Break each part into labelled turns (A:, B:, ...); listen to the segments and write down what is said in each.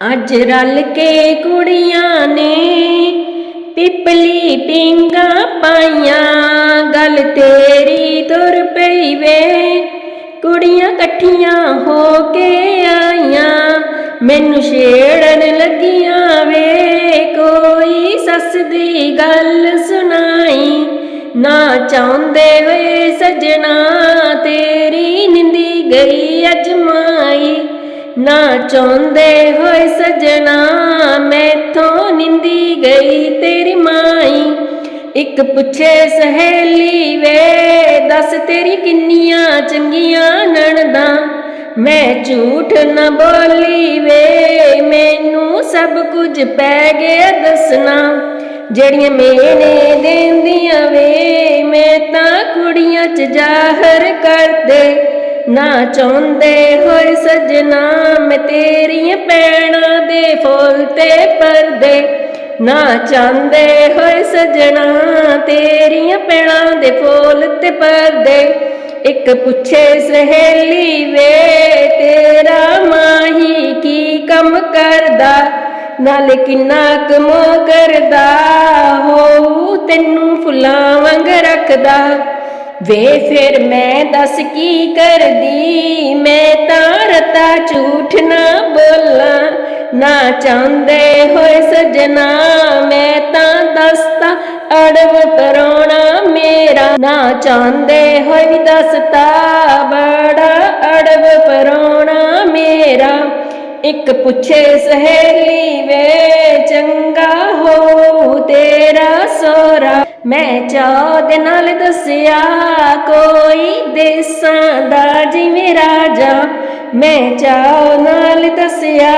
A: ਅੱਜ ਰਲ ਕੇ ਕੁੜੀਆਂ ਨੇ ਪਿਪਲੀ ਪਿੰਗਾ ਪਾਈਆਂ। ਗੱਲ ਤੇਰੀ ਤੁਰ ਪਈ ਵੇ, ਕੁੜੀਆਂ ਇਕੱਠੀਆਂ ਹੋ ਕੇ ਆਈਆਂ। ਮੈਨੂੰ ਛੇੜਨ ਲੱਗੀਆਂ ਵੇ, ਕੋਈ ਸੱਸ ਦੀ ਗੱਲ ਸੁਣਾਈ। ਨਾ ਚਾਹੁੰਦੇ ਵੇ ਸਜਣਾ, ਤੇਰੀ ਨਿੰਦੀ ਗਈ ਅੱਜ ਨਾ ਚਾਹੁੰਦੇ ਹੋਏ ਸਜਣਾ, ਮੈਥੋਂ ਨਿੰਦੀ ਗਈ ਤੇਰੀ ਮਾਈ। ਇੱਕ ਪੁੱਛੇ ਸਹੇਲੀ ਵੇ, ਦੱਸ ਤੇਰੀ ਕਿੰਨੀਆਂ ਚੰਗੀਆਂ ਨਣਦਾ। ਮੈਂ ਝੂਠ ਨਾ ਬੋਲੀ ਵੇ, ਮੈਨੂੰ ਸਭ ਕੁਝ ਪੈ ਗਿਆ ਦੱਸਣਾ। ਜਿਹੜੀਆਂ ਮੇਨੇ ਦੇਂਦੀਆਂ ਵੇ, ਮੈਂ ਤਾਂ ਕੁੜੀਆਂ ਚ ਜ਼ਾਹਰ ਕਰਦੇ। ਨਾ ਚਾਹੁੰਦੇ ਹੋਏ ਸਜਣਾ, ਮੈਂ ਤੇਰੀਆਂ ਪੈਣਾ ਦੇ ਫੁੱਲ ਤੇ ਪਰਦੇ। ਨਾ ਚਾਹੁੰਦੇ ਹੋਏ ਸਜਣਾ, ਤੇਰੀਆਂ ਪੈਣਾ ਦੇ ਫੁੱਲ ਤੇ ਪਰਦੇ। ਇੱਕ ਪੁੱਛੇ ਸਹੇਲੀ, ਵੇ ਤੇਰਾ ਮਾਹੀ ਕੀ ਕੰਮ ਕਰਦਾ? ਨਾਲ ਕਿੰਨਾ ਕਮੋ ਕਰਦਾ? ਹੋ ਤੈਨੂੰ ਫੁੱਲਾਂ ਵਾਂਗ ਰੱਖਦਾ। ਵੇ ਫਿਰ ਮੈਂ ਦੱਸ ਕੀ ਕਰਦੀ? ਮੈਂ ਤਾਂ ਰਤਾ ਝੂਠ ਨਾ ਬੋਲਾਂ। ਨਾ ਚਾਹੁੰਦੇ ਹੋਏ ਸਜਣਾ, ਮੈਂ ਤਾਂ ਦੱਸਤਾ ਅੜਬ ਪਰੋਣਾ ਮੇਰਾ। ਨਾ ਚਾਹੁੰਦੇ ਹੋਏ ਵੀ ਦੱਸਤਾ ਬੜਾ ਅੜਬ ਪਰੋਣਾ ਮੇਰਾ। ਇੱਕ ਪੁੱਛੇ ਸਹੇਲੀ ਵੇ ਚੰਗਾ ਮੈਂ ਚਾਹ ਦੇ ਨਾਲ ਦੱਸਿਆ, ਕੋਈ ਦੇਸਾਂ ਦਾ ਜਿਵੇਂ ਰਾਜਾ। ਮੈਂ ਚਾਹ ਨਾਲ ਦੱਸਿਆ,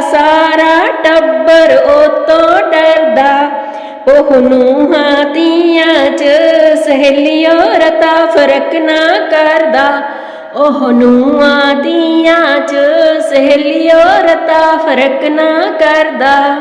A: ਸਾਰਾ ਟੱਬਰ ਉਹ ਤੋਂ ਡਰਦਾ। ਉਹ ਨੂੰਹਾਂ ਤੀਆਂ ਚ ਸਹੇਲੀਓ ਰਤਾ ਫ਼ਰਕ ਨਾ ਕਰਦਾ। ਉਹ ਨੂੰਹਾਂ ਤੀਆਂ ਚ ਸਹੇਲੀਓ ਰਤਾ ਫ਼ਰਕ ਨਾ ਕਰਦਾ।